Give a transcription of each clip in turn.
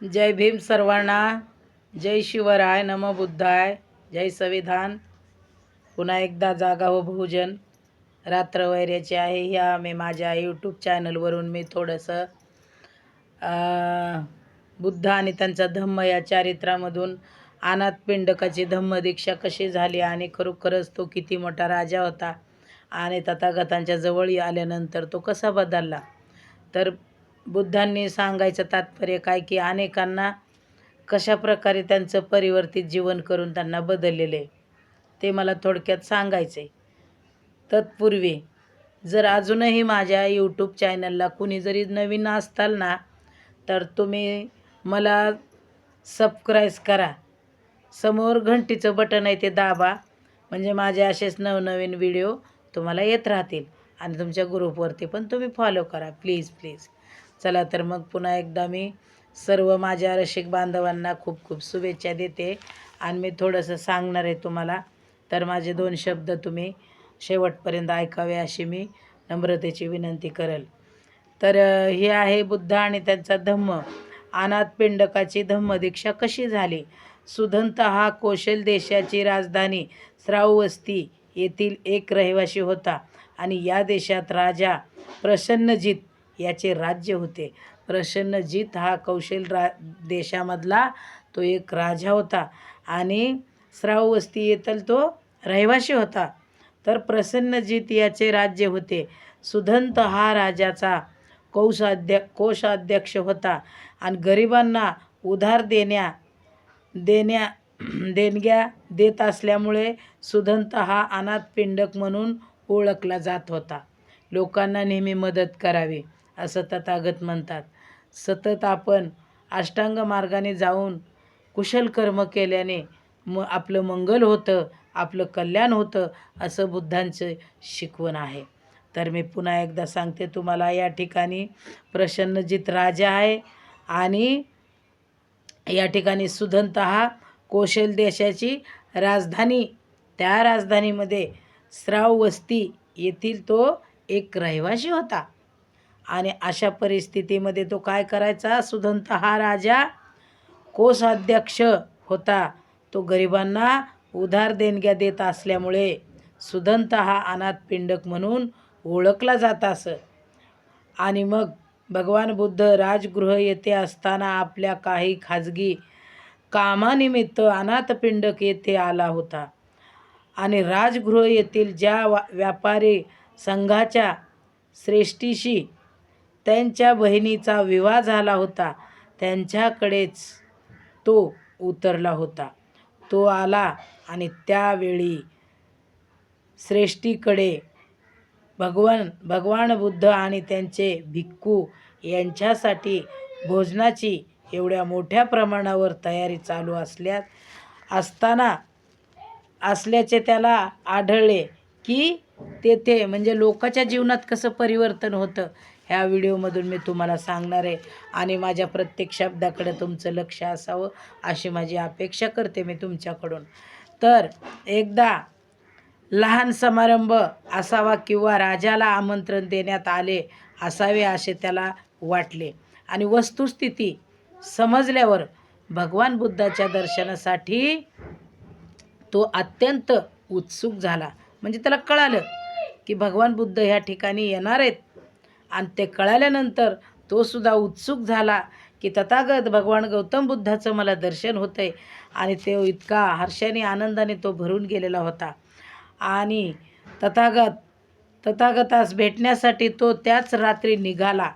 जय भीम सर्वांना. जय शिवराय नम बुद्धाय. जय संविधान. पुन्हा एकदा जागा हो व बहुजन रात्र वैऱ्याचे आहे. ह्या मी माझ्या यूट्यूब चॅनलवरून मी थोडंसं बुद्ध आणि त्यांचा धम्म या चारित्रामधून अनाथ पिंडकाची धम्मदीक्षा कशी झाली आणि खरोखरच तो किती मोठा राजा होता आणि तथागतांच्या जवळ आल्यानंतर तो कसा बदलला. तर बुद्धांनी सांगायचं तात्पर्य काय की अनेकांना कशा प्रकारे त्यांचं परिवर्तित जीवन करून त्यांना बदललेलं आहे ते मला थोडक्यात सांगायचं आहे तत्पूर्वी जर अजूनही माझ्या यूट्यूब चॅनलला कुणी जरी नवीन असताल ना तर तुम्ही मला सबस्क्राईब करा. समोर घंटीचं बटन आहे ते दाबा. म्हणजे माझे असेच नवनवीन व्हिडिओ तुम्हाला येत राहतील. आणि तुमच्या ग्रुपवरती पण तुम्ही फॉलो करा. प्लीज प्लीज चला तर मग पुन्हा एकदा मी सर्व माझ्या रसिक बांधवांना खूप खूप शुभेच्छा देते. आणि मी थोडंसं सांगणार आहे तुम्हाला. तर माझे दोन शब्द तुम्ही शेवटपर्यंत ऐकावे अशी मी नम्रतेची विनंती करेल. तर हे आहे बुद्ध आणि त्यांचा धम्म. अनाथ पिंडकाची धम्मदीक्षा कशी झाली? सुधंत हा कौशल देशाची राजधानी श्रावस्ती येथील एक रहिवासी होता. आणि या देशात राजा प्रसन्नजित याचे राज्य होते. प्रसन्नजीत हा कौशल रा देशामधला तो एक राजा होता आणि श्रावस्ती येथील तो रहिवासी होता. तर प्रसन्नजीत याचे राज्य होते. सुधंत हा राजाचा कौशाध्य कोषाध्यक्ष होता आणि गरिबांना उधार देण्या देण्या देणग्या देत असल्यामुळे सुधंत हा अनाथ पिंडक म्हणून ओळखला जात होता. लोकांना नेहमी मदत करावी. असं तथागत म्हणतात. सतत आपण अष्टांग मार्गाने जाऊन कुशल कर्म केल्याने म आपलं मंगल होतं आपलं कल्याण होतं असं बुद्धांचं शिकवण आहे. तर मी पुन्हा एकदा सांगते तुम्हाला या ठिकाणी प्रसन्नजित राजा आहे आणि या ठिकाणी सुधंत हा कौशल देशाची राजधानी त्या राजधानीमध्ये श्रावस्ती येथील तो एक रहिवासी होता. आणि अशा परिस्थितीमध्ये तो काय करायचा? सुधंत हा राजा कोषाध्यक्ष होता. तो गरिबांना उधार देणग्या देत असल्यामुळे सुधंत हा अनाथ पिंडक म्हणून ओळखला जात असं. आणि मग भगवान बुद्ध राजगृह येथे असताना आपल्या काही खाजगी कामानिमित्त अनाथपिंडक येथे आला होता. आणि राजगृह येथील ज्या वा व्यापारी संघाच्या श्रेष्ठीशी त्यांच्या बहिणीचा विवाह झाला होता. त्यांच्याकडेच तो उतरला होता. तो आला आणि त्यावेळी श्रेष्ठीकडे भगवान भगवान बुद्ध आणि त्यांचे भिक्खू यांच्यासाठी भोजनाची एवढ्या मोठ्या प्रमाणावर तयारी चालू असल्या असताना असल्याचे त्याला आढळले की तेथे म्हणजे लोकाच्या जीवनात कसं परिवर्तन होतं ह्या व्हिडिओमधून मी तुम्हाला सांगणार आहे आणि माझ्या प्रत्येक शब्दाकडे तुमचं लक्ष असावं अशी माझी अपेक्षा करते मी तुमच्याकडून. तर एकदा लहान समारंभ असावा किंवा राजाला आमंत्रण देण्यात आले असावे असे त्याला वाटले. आणि वस्तुस्थिती समजल्यावर भगवान बुद्धाच्या दर्शनासाठी तो अत्यंत उत्सुक झाला. म्हणजे त्याला कळालं की भगवान बुद्ध ह्या ठिकाणी येणार आहेत. आणि ते कळाल्यानंतर तोसुद्धा उत्सुक झाला की तथागत भगवान गौतम बुद्धाचं मला दर्शन होतं आहे आणि तो इतका हर्षाने आनंदाने तो भरून गेलेला होता. आणि तथागत तथागतास भेटण्यासाठी तो त्याच रात्री निघाला.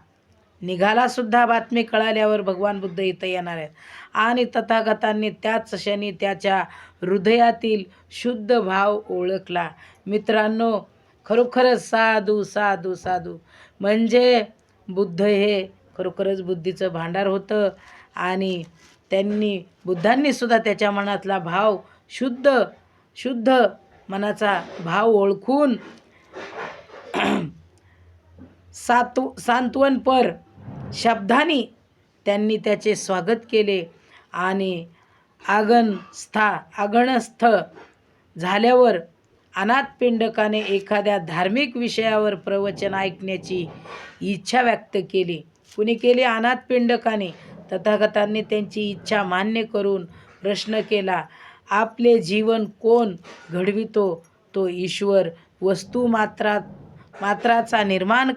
निघालासुद्धा बातमी कळाल्यावर भगवान बुद्ध इथं येणार आहेत. आणि तथागतांनी त्याच क्षणी त्याच्या हृदयातील शुद्ध भाव ओळखला. मित्रांनो खरोखरच साधू साधू साधू. म्हणजे बुद्ध हे खरोखरच बुद्धीचं भांडार होतं आणि त्यांनी बुद्धांनीसुद्धा त्याच्या मनातला भाव शुद्ध शुद्ध मनाचा भाव ओळखून सातू सांत्वनपर शब्दांनी त्यांनी त्याचे स्वागत केले आणि आगनस्था आगणस्थ झाल्यावर अनाथ पिंडकाने एखाद्या धार्मिक विषयावर प्रवचन ऐकण्याची इच्छा व्यक्त केली. कुणी केली अनाथ पिंडकाने तथागतांनी त्यांची इच्छा मान्य करून प्रश्न केला आपले जीवन कोण घडवितो? तो ईश्वर वस्तू मात्रा मात्राचा निर्माण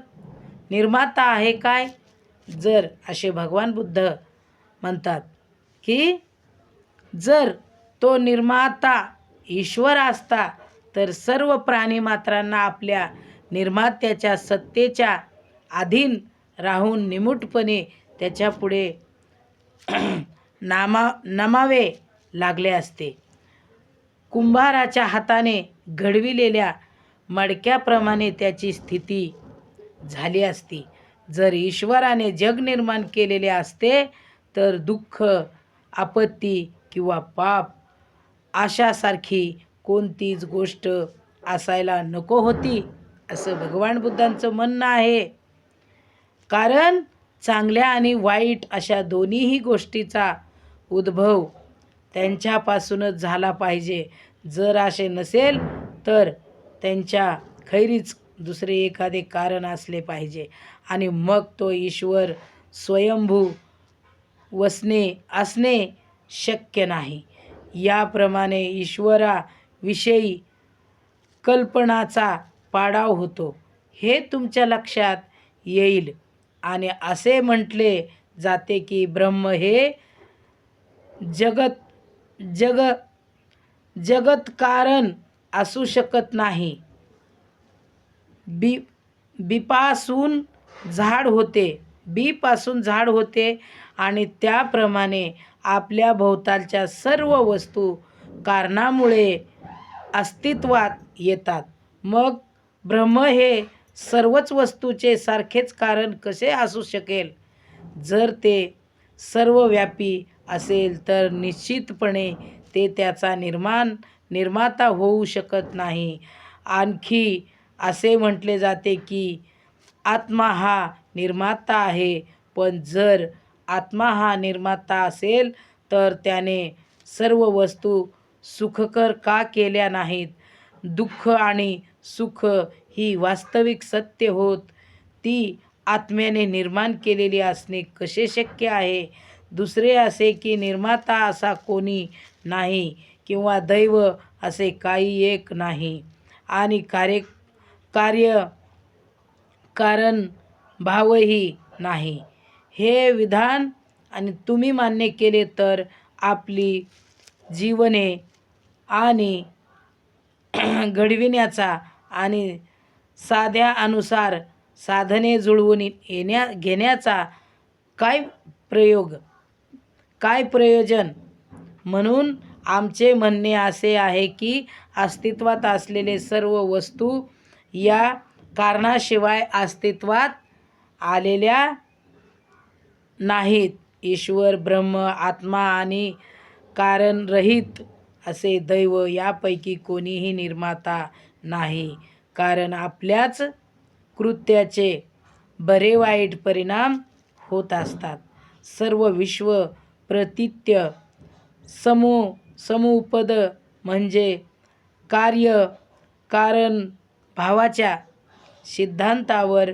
निर्माता आहे काय? जर असे भगवान बुद्ध म्हणतात की जर तो निर्माता ईश्वर असता तर सर्व प्राणीमात्रांना आपल्या निर्मात्याच्या सत्तेच्या अधीन राहून निमूटपणे त्याच्यापुढे नामा नमावे लागले असते. कुंभाराच्या हाताने घडविलेल्या मडक्याप्रमाणे त्याची स्थिती झाली असती. जर ईश्वराने जग निर्माण केलेले असते तर दुःख आपत्ती किंवा पाप अशासारखी कोणतीच गोष्ट असायला नको होती असं भगवान बुद्धांचं म्हणणं आहे. कारण चांगल्या आणि वाईट अशा दोन्हीही गोष्टीचा उद्भव त्यांच्यापासूनच झाला पाहिजे. जर असे नसेल तर त्यांच्या खैरीच दुसरे एखादे कारण असले पाहिजे. आणि मग तो ईश्वर स्वयंभू वसणे असणे शक्य नाही. याप्रमाणे ईश्वरा विषयी कल्पनाचा पाडाव होतो. हे तुमच्या लक्षात येईल. आणि असे म्हटले जाते की ब्रह्म हे जगत जग जगत कारण असू शकत नाही. बी बीपासून झाड होते. बीपासून झाड होते आणि त्याप्रमाणे आपल्या भोवतालच्या सर्व वस्तू कारणामुळे अस्तित्वात येतात. मग ब्रह्म हे सर्वच वस्तूचे सारखेच कारण कसे असू शकेल? जर ते सर्वव्यापी असेल तर निश्चितपणे ते त्याचा निर्माण निर्माता होऊ शकत नाही. आणखी असे म्हटले जाते की आत्मा हा निर्माता आहे पण जर आत्मा हा निर्माता असेल तर त्याने सर्व वस्तू सुखकर का केल्या नाहीत? दुःख आणि सुख ही वास्तविक सत्य होत. ती आत्म्याने निर्माण केलेली असणे कसे शक्य आहे? दुसरे असे की निर्माता असा कोणी नाही किंवा दैव असे काही एक नाही. आणि कार्य कार्य कारण भावही नाही. हे विधान आणि तुम्ही मान्य केले तर आपली जीवने आणि घडविण्याचा आणि साध्या अनुसार साधने जुळवून येण्या घेण्याचा काय प्रयोग? काय प्रयोजन? म्हणून आमचे म्हणणे असे आहे की अस्तित्वात असलेले सर्व वस्तू या कारणाशिवाय अस्तित्वात आलेल्या नाहीत. ईश्वर ब्रह्म आत्मा आणि कारणरहित असे दैव यापैकी कोणीही निर्माता नाही. कारण आपल्याच कृत्याचे बरे वाईट परिणाम होत असतात. सर्व विश्व प्रतित्य समू समुपद म्हणजे कार्य कारण भावाच्या सिद्धांतावर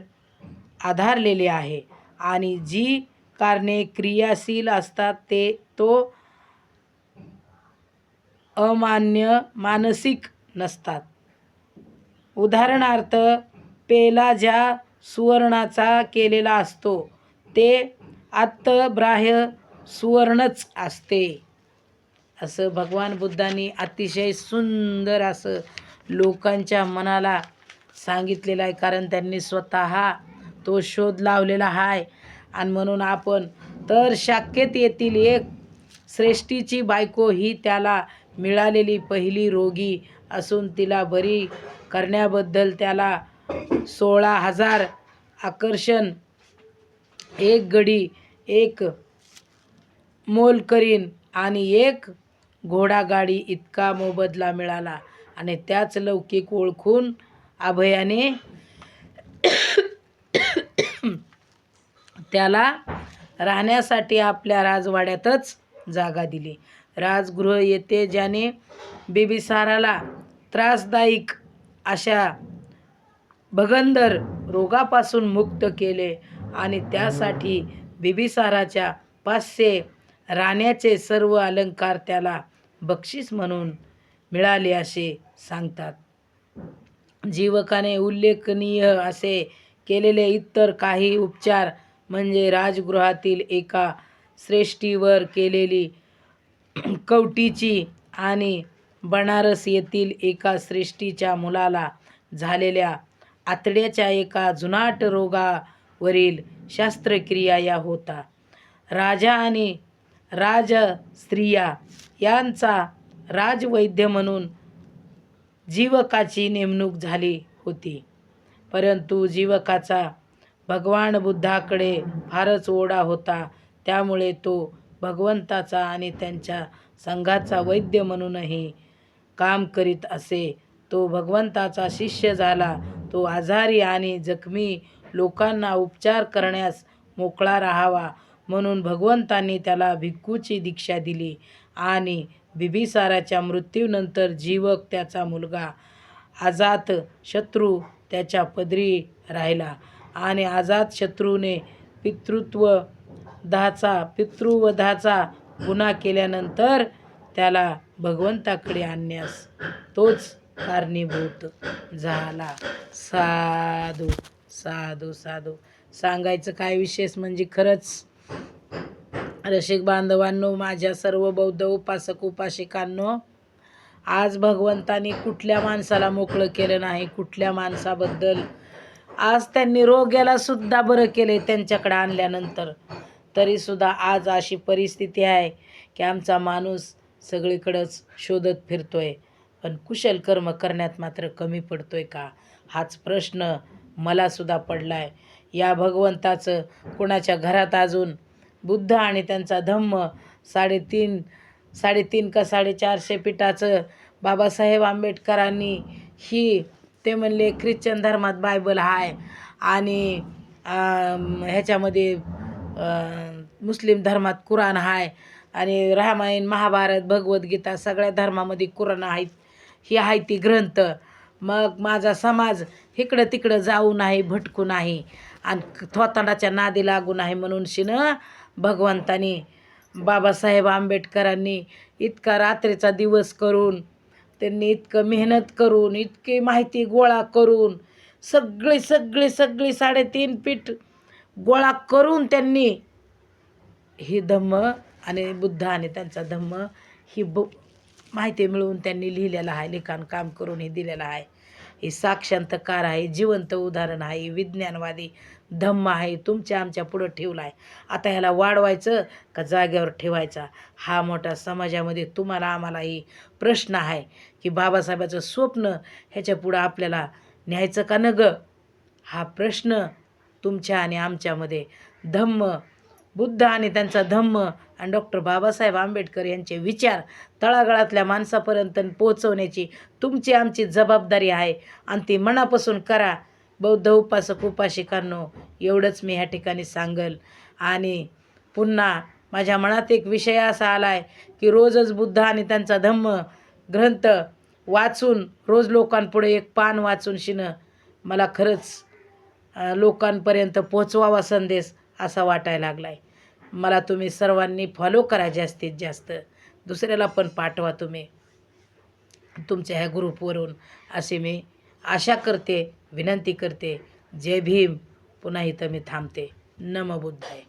आधारलेले आहे. आणि जी कारणे क्रियाशील असतात ते तो अमान्य मानसिक नसतात. उदाहरणार्थ पेला ज्या सुवर्णाचा केलेला असतो ते आत्तब्राह्य सुवर्णच असते. असं भगवान बुद्धांनी अतिशय सुंदर असं लोकांच्या मनाला सांगितलेलं आहे. कारण त्यांनी स्वतः तो शोध लावलेला आहे. आणि म्हणून आपण तर शाक्यत येतील एक श्रेष्ठीची बायको ही त्याला मिळालेली पहिली रोगी असून तिला बरी करण्याबद्दल त्याला सोळा हजार आकर्षण. एक गडी एक मोल करीन आणि एक घोडागाडी इतका मोबदला मिळाला आणि त्याच लौकिक ओळखून अभयाने त्याला राहण्यासाठी आपल्या राजवाड्यातच जागा दिली. राजगृह येथे ज्याने बिबिसाराला त्रासदायक अशा भगंदर रोगापासून मुक्त केले आणि त्यासाठी बिबिसाराच्या पाचशे राण्याचे सर्व अलंकार त्याला बक्षीस म्हणून मिळाले असे सांगतात. जीवकाने उल्लेखनीय असे केलेले इतर काही उपचार म्हणजे राजगृहातील एका श्रेष्ठीवर केलेली कवटीची आणि बनारस येथील एका श्रेष्ठीच्या मुलाला झालेल्या आतड्याच्या एका जुनाट रोगावरील शस्त्रक्रिया या होता. राजा आणि राज स्त्रिया यांचा राजवैद्य म्हणून जीवकाची नेमणूक झाली होती. परंतु जीवकाचा भगवान बुद्धाकडे फारच ओढा होता. त्यामुळे तो भगवंताचा आणि त्यांच्या संघाचा वैद्य म्हणूनही काम करीत असे. तो भगवंताचा शिष्य झाला. तो आजारी आणि जखमी लोकांना उपचार करण्यास मोकळा राहावा म्हणून भगवंतांनी त्याला भिक्खूची दीक्षा दिली आणि बिबिसाराच्या मृत्यूनंतर जीवक त्याचा मुलगा आजात शत्रू त्याच्या पदरी राहिला आणि आजात शत्रूने पितृत्व दाचा पितृवधाचा गुन्हा केल्यानंतर त्याला भगवंताकडे आणण्यास तोच कारणीभूत झाला. साधू साधू साधू. सांगायचं काय विशेष म्हणजे खरंच रसिक बांधवांनो माझ्या सर्व बौद्ध उपासक उपासिकांनो आज भगवंतानी कुठल्या माणसाला मोकळं केलं नाही कुठल्या माणसाबद्दल? आज त्यांनी रोग्याला सुद्धा बरं केले त्यांच्याकडे आणल्यानंतर. तरीसुद्धा आज अशी परिस्थिती आहे की आमचा माणूस सगळीकडंच शोधत फिरतो आहे पण कुशल कर्म करण्यात मात्र कमी पडतो आहे का? हाच प्रश्न मलासुद्धा पडला आहे या भगवंताचं कोणाच्या घरात अजून बुद्ध आणि त्यांचा धम्म साडेतीन साडेतीन का साडेचारशे पिठाचं बाबासाहेब आंबेडकरांनी ही ते म्हणले ख्रिश्चन धर्मात बायबल आहे आणि ह्याच्यामध्ये मुस्लिम धर्मात कुराण आहे आणि रामायण महाभारत भगवद्गीता सगळ्या धर्मामध्ये कुराण आहेत. ही आहे ती ग्रंथ. मग माझा समाज इकडं तिकडं जाऊ नाही भटकू नाही आणि थोतांडाच्या नादी लागू नाही म्हणून शिनं भगवंतानी बाबासाहेब आंबेडकरांनी इतका रात्रीचा दिवस करून त्यांनी इतकं मेहनत करून इतकी माहिती गोळा करून सगळी सगळी सगळी साडेतीन पीठ गोळा करून त्यांनी ही धम्म आणि बुद्ध आणि त्यांचा धम्म ही ब माहिती मिळवून त्यांनी लिहिलेलं आहे. लिखाण काम करून हे दिलेलं आहे. ही साक्षांतकार आहे जिवंत उदाहरण आहे विज्ञानवादी धम्म आहे तुमच्या आमच्या पुढं ठेवला आहे. आता ह्याला वाढवायचं का जागेवर ठेवायचा? हा मोठा समाजामध्ये तुम्हाला आम्हालाही प्रश्न आहे की बाबासाहेबाचं स्वप्न ह्याच्या पुढं आपल्याला न्यायचं का न गं हा प्रश्न तुमच्या आणि आमच्यामध्ये धम्म बुद्ध आणि त्यांचा धम्म आणि डॉक्टर बाबासाहेब आंबेडकर यांचे विचार तळागाळातल्या माणसापर्यंत पोहोचवण्याची तुमची आमची जबाबदारी आहे. आणि ती मनापासून करा. बौद्ध उपासक उपासिकांनो एवढंच मी ह्या ठिकाणी सांगल. आणि पुन्हा माझ्या मनात एक विषय असा आला आहे की रोजच बुद्ध आणि त्यांचा धम्म ग्रंथ वाचून रोज लोकांपुढे एक पान वाचून शिनं मला खरंच लोकांपर्यंत पोचवावा संदेश असा वाटायला लागला आहे मला तुम्ही सर्वांनी फॉलो करा जास्तीत जास्त. दुसऱ्याला पण पाठवा तुम्ही. तुमच्या ह्या ग्रुपवरून अशी मी आशा करते विनंती करते. जय भीम. पुन्हा इथं मी थांबते. नम बुद्धाय.